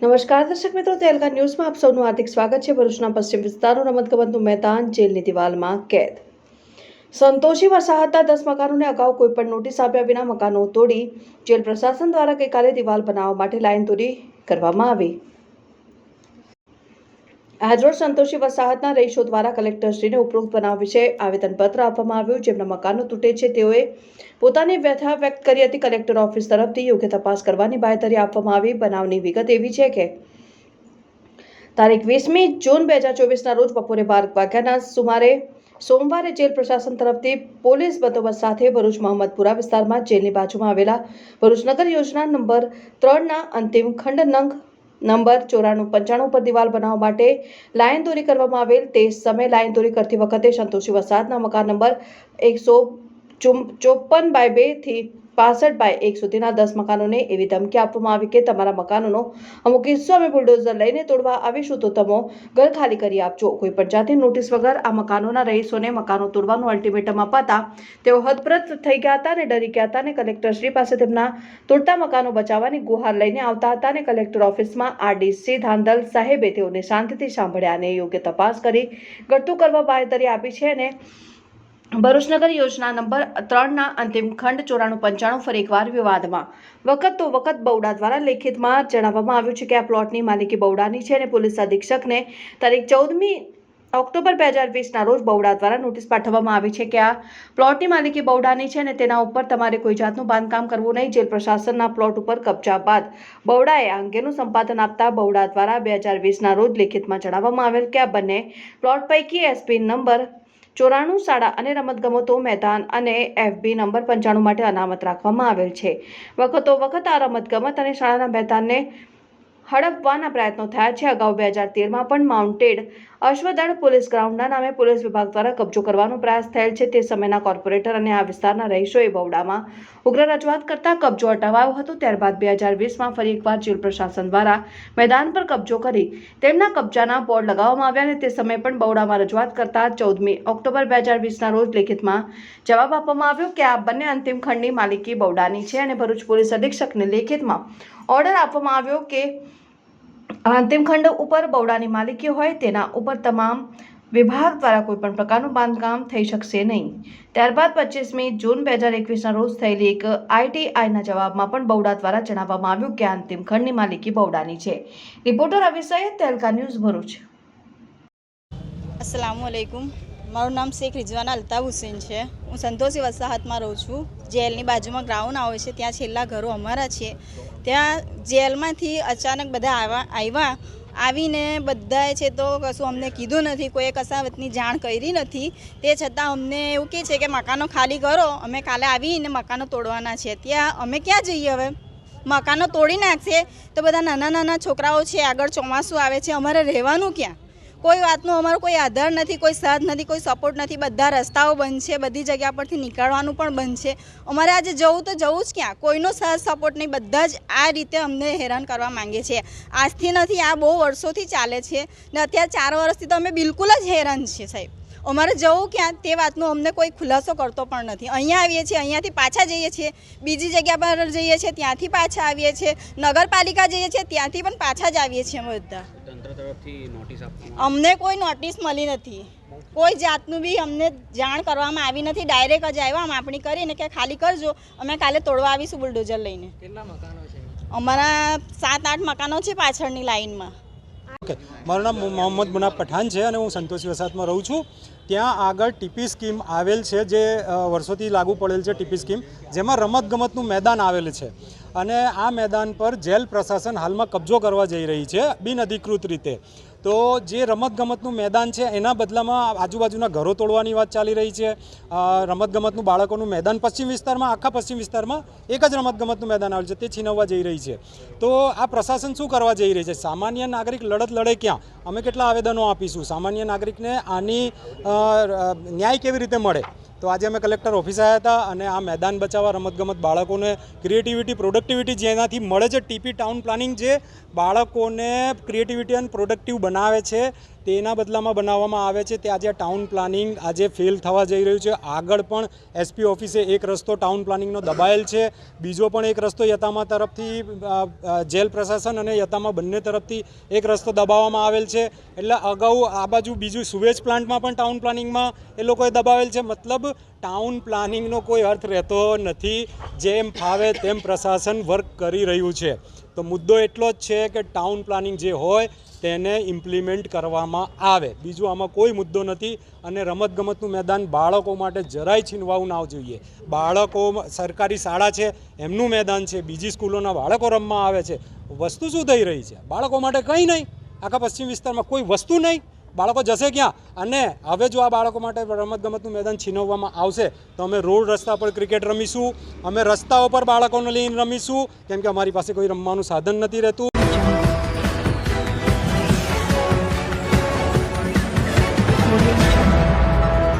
નમસ્કાર, દર્શક મિત્રો, તેલકા ન્યૂઝમાં આપ સૌનું હાર્દિક સ્વાગત છે. ભરૂચના પશ્ચિમ વિસ્તારનું રમતગમતનું મેદાન જેલની દિવાલમાં કેદ. સંતોષી વસાહતના દસ મકાનોને અગાઉ કોઈપણ નોટિસ આપ્યા વિના મકાનો તોડી જેલ પ્રશાસન દ્વારા ગઈકાલે દિવાલ બનાવવા માટે લાઈન દોરી કરવામાં આવી. આજરોજ સંતોષી વસાહતના રહીશો દ્વારા કલેક્ટરશ્રીને ઉપરોક્ત બનાવ વિશે આવેદનપત્ર આપવામાં આવ્યું, જેમના મકાનો તૂટે છે. તેઓએ પોતાની વ્યથા વ્યક્ત કરી હતી. કલેક્ટર ઓફિસ તરફથી યોગ્ય તપાસ કરવાની બાંયધરી આપવામાં આવી. બનાવની વિગત એવી છે કે, તારીખ વીસમી જૂન બે હજાર ચોવીસના રોજ બપોરે બાર વાગ્યાના સુમારે સોમવારે જેલ પ્રશાસન તરફથી પોલીસ બંદોબસ્ત સાથે ભરૂચ મહમ્મદપુરા વિસ્તારમાં જેલની બાજુમાં આવેલા ભરૂચ નગર યોજના નંબર ત્રણના અંતિમ ખંડ નંગ નંબર ચોરાણું પંચાણું પર દિવાલ બનાવવા માટે લાઇન દોરી કરવામાં આવેલ તે સમયે લાઇન દોરી કરતી વખતે સંતોષી વસાહતના મકાન નંબર એકસો ચોપન બાય બેથી પાસઠ બાય એક સુધીના દસ મકાનોને એવી ધમકી આપવામાં આવી કે તમારા મકાનોનો અમુક હિસ્સો અમે બુલડોઝર લઈને તોડવા આવીશું તો તમે ઘર ખાલી કરી આપજો. કોઈ પણ જાતની નોટિસ વગર આ મકાનોના રહીશોને મકાનો તોડવાનું અલ્ટિમેટમ અપાતા તેઓ હદપ્રત થઈ ગયા હતા અને ડરી ગયા હતા અને કલેક્ટરશ્રી પાસે તેમના તોડતા મકાનો બચાવવાની ગુહાર લઈને આવતા હતા અને કલેક્ટર ઓફિસમાં આરડીસી ધાંધલ સાહેબે તેઓને શાંતિથી સાંભળ્યા અને યોગ્ય તપાસ કરી ઘટતું કરવા બાહેતરી આપી છે અને ભરૂચનગર યોજના નંબર ત્રણના અંતિમ ખંડ ચોરાણું પંચાણું ફરી એકવાર વિવાદમાં. વખત તો વખત બૌડા દ્વારા લેખિતમાં જણાવવામાં આવ્યું છે કે આ પ્લોટની માલિકી બૌડાની છે અને પોલીસ અધિક્ષકને તારીખ ચૌદમી ઓક્ટોબર બે હજાર વીસના રોજ બૌડા દ્વારા નોટિસ પાઠવવામાં આવી છે કે આ પ્લોટની માલિકી બૌડાની છે અને તેના ઉપર તમારે કોઈ જાતનું બાંધકામ કરવું નહીં. જેલ પ્રશાસનના પ્લોટ ઉપર કબજા બાદ બૌડાએ આ અંગેનું સંપાદન આપતા બૌડા દ્વારા બે હજાર વીસના રોજ લેખિતમાં જણાવવામાં આવેલ કે આ બંને પ્લોટ પૈકી એસપી નંબર ચોરાણું શાળા અને રમતગમતો મેદાન અને એફબી નંબર પંચાણું માટે અનામત રાખવામાં આવેલ છે. વખતો વખત આ રમતગમત અને શાળાના મેદાનને હડપવાના પ્રયત્નો થયા છે. અગાઉ બે હજાર તેરમાં પણ માઉન્ટેડ અશ્વદળ પોલીસ ગ્રાઉન્ડના નામે પોલીસ વિભાગ દ્વારા કબજો કરવાનો પ્રયાસ થયેલ છે. તે સમયના કોર્પોરેટર અને આ વિસ્તારના રહીશોએ બવડામાં ઉગ્ર રજૂઆત કરતા કબજો હટાવાયો હતો. ત્યારબાદ બે હજાર વીસમાં ફરી એકવાર જેલ પ્રશાસન દ્વારા મેદાન પર કબજો કરી તેમના કબજાના બોર્ડ લગાવવામાં આવ્યા અને તે સમયે પણ બવડામાં રજૂઆત કરતા ચૌદમી ઓક્ટોબર બે હજાર વીસના રોજ લેખિતમાં જવાબ આપવામાં આવ્યો કે આ બંને અંતિમ ખંડની માલિકી બવડાની છે અને ભરૂચ પોલીસ અધિક્ષકને લેખિતમાં ઓર્ડર આપવામાં આવ્યો કે અંતિમ ખંડ ઉપર બવડાની માલિકી હોય તેના ઉપર તમામ વિભાગ દ્વારા કોઈપણ પ્રકારનું બાંધકામ થઈ શકશે નહીં. ત્યારબાદ પચીસમી જૂન બે હજાર એકવીસના રોજ થયેલી એક આઈટીઆઈના જવાબમાં પણ બવડા દ્વારા જણાવવામાં આવ્યું કે અંતિમ ખંડની માલિકી બવડાની છે. રિપોર્ટર અવિષય તેલકા ન્યૂઝ ભરૂચ. અસલામ વાલેકુમ મારું નામ શેખ રિઝવાના અલ્તાફ હુસેન છે. હું સંતોષી વસાહતમાં રહું છું. જેલની બાજુમાં ગ્રાઉન્ડ આવે છે. ત્યાં છેલ્લા ઘરો અમારા છે. ત્યાં જેલમાંથી અચાનક બધા આવ્યા આવ્યા આવીને બધાએ છે તો કશું અમને કીધું નથી, કોઈએ કસાવતની જાણ કરી નથી. તે છતાં અમને એવું કહે છે કે મકાનો ખાલી કરો, અમે કાલે આવીને મકાનો તોડવાના છે. ત્યાં અમે ક્યાં જઈએ હવે? મકાનો તોડી નાખશે તો બધા નાના નાના છોકરાઓ છે, આગળ ચોમાસું આવે છે, અમારે રહેવાનું ક્યાં? કોઈ વાતનો અમારો કોઈ આધાર નથી, કોઈ સાથ નથી, કોઈ સપોર્ટ નથી. બધા રસ્તાઓ બંધ છે, બધી જગ્યા પરથી નીકળવાનું પણ બંધ છે. અમારે આજે જવું તો જવું જ ક્યાં? કોઈનો સાથ સપોર્ટ નહીં. બધા જ આ રીતે અમને હેરાન કરવા માંગે છે. આજથી નથી, આ બહુ વર્ષોથી ચાલે છે ને અત્યારે ચાર વર્ષથી તો અમે બિલકુલ જ હેરાન છીએ સાહેબ. અમારે જવું ક્યાં? તે વાતનો અમને કોઈ ખુલાસો કરતો પણ નથી. અહીંયા આવીએ છીએ, અહીંયાથી પાછા જઈએ છીએ. બીજી જગ્યા પર જઈએ છીએ, ત્યાંથી પાછા આવીએ છીએ. નગરપાલિકા જઈએ છીએ, ત્યાંથી પણ પાછા જ આવીએ છીએ અમે બધા. તરફથી નોટિસ આપવામાં અમને કોઈ નોટિસ મળી નથી. કોઈ જાતનું બી અમને જાણ કરવામાં આવી નથી. ડાયરેક્ટ જ આવ્યા માપણી કરીને કે ખાલી કરજો અમે કાલે તોડવા આવીશું બુલડોઝર લઈને. કેટલા મકાનો છે? અમારા સાત આઠ મકાનો છે પાછળની લાઈનમાં. ઓકે. મારું નામ મોહમ્મદ મુનાફ પઠાણ છે અને હું સંતોષી વસાહતમાં રહું છું. ત્યાં આગળ ટીપી સ્કીમ આવેલ છે જે વર્ષોથી લાગુ પડેલ છે ટીપી સ્કીમ, જેમાં રમતગમતનું મેદાન આવેલ છે. અને આ મેદાન પર જેલ પ્રશાસન હાલમાં કબજો કરવા જઈ રહી છે બિનઅધિકૃત રીતે. તો જે રમતગમતનું મેદાન છે, એના બદલામાં આજુબાજુના ઘરો તોડવાની વાત ચાલી રહી છે. રમતગમતનું બાળકોનું મેદાન પશ્ચિમ વિસ્તારમાં, આખા પશ્ચિમ વિસ્તારમાં એક જ રમતગમતનું મેદાન આવેલું છે, તે છીનવવા જઈ રહી છે. તો આ પ્રશાસન શું કરવા જઈ રહી છે? સામાન્ય નાગરિક લડત લડે ક્યાં? અમે કેટલા આવેદનો આપીશું? સામાન્ય નાગરિકને આની ન્યાય કેવી રીતે મળે? તો આજે અમે કલેક્ટર ઓફિસે આવ્યા હતા અને આ મેદાન બચાવવા રમતગમત બાળકોને ક્રિએટિવિટી પ્રોડક્ટિવિટી જેનાથી મળે છે ટીપી ટાઉન પ્લાનિંગ જે બાળકોને ક્રિએટિવિટી અને પ્રોડક્ટિવ બનાવે છે તેના બદલામાં બનાવવામાં આવે છે. તે આજે ટાઉન પ્લાનિંગ આજે ફેલ થવા જઈ રહ્યું છે. આગળ પણ એસપી ઓફિસે એક રસ્તો ટાઉન પ્લાનિંગનો દબાયેલ છે. બીજો પણ એક રસ્તો યતામા તરફથી જેલ પ્રશાસન અને યતામા બંને તરફથી એક રસ્તો દબાવવામાં આવેલ છે. એટલે અગાઉ આ બાજુ બીજું સુવેજ પ્લાન્ટમાં પણ ટાઉન પ્લાનિંગમાં એ લોકોએ દબાવેલ છે. મતલબ ટાઉન પ્લાનિંગનો કોઈ અર્થ રહેતો નથી. જેમ ફાવે તેમ પ્રશાસન વર્ક કરી રહ્યું છે. તો મુદ્દો એટલો જ છે કે ટાઉન પ્લાનિંગ જે હોય તેને ઇમ્પ્લિમેન્ટ કરવામાં આવે. બીજું આમાં કોઈ મુદ્દો નથી અને રમતગમતનું મેદાન બાળકો માટે જરાય છીનવાવું ના જોઈએ. બાળકો સરકારી શાળા છે, એમનું મેદાન છે, બીજી સ્કૂલોના બાળકો રમવા આવે છે. વસ્તુ શું થઈ રહી છે? બાળકો માટે કંઈ નહીં. આખા પશ્ચિમ વિસ્તારમાં કોઈ વસ્તુ નહીં. બાળકો જશે ક્યાં? અને હવે જો આ બાળકો માટે રમતગમતનું મેદાન છીનવવામાં આવશે, તો અમે રોડ રસ્તા પર ક્રિકેટ રમીશું. અમે રસ્તાઓ પર બાળકોને લઈને રમીશું. કેમ કે અમારી પાસે કોઈ રમવાનું સાધન નથી રહેતું.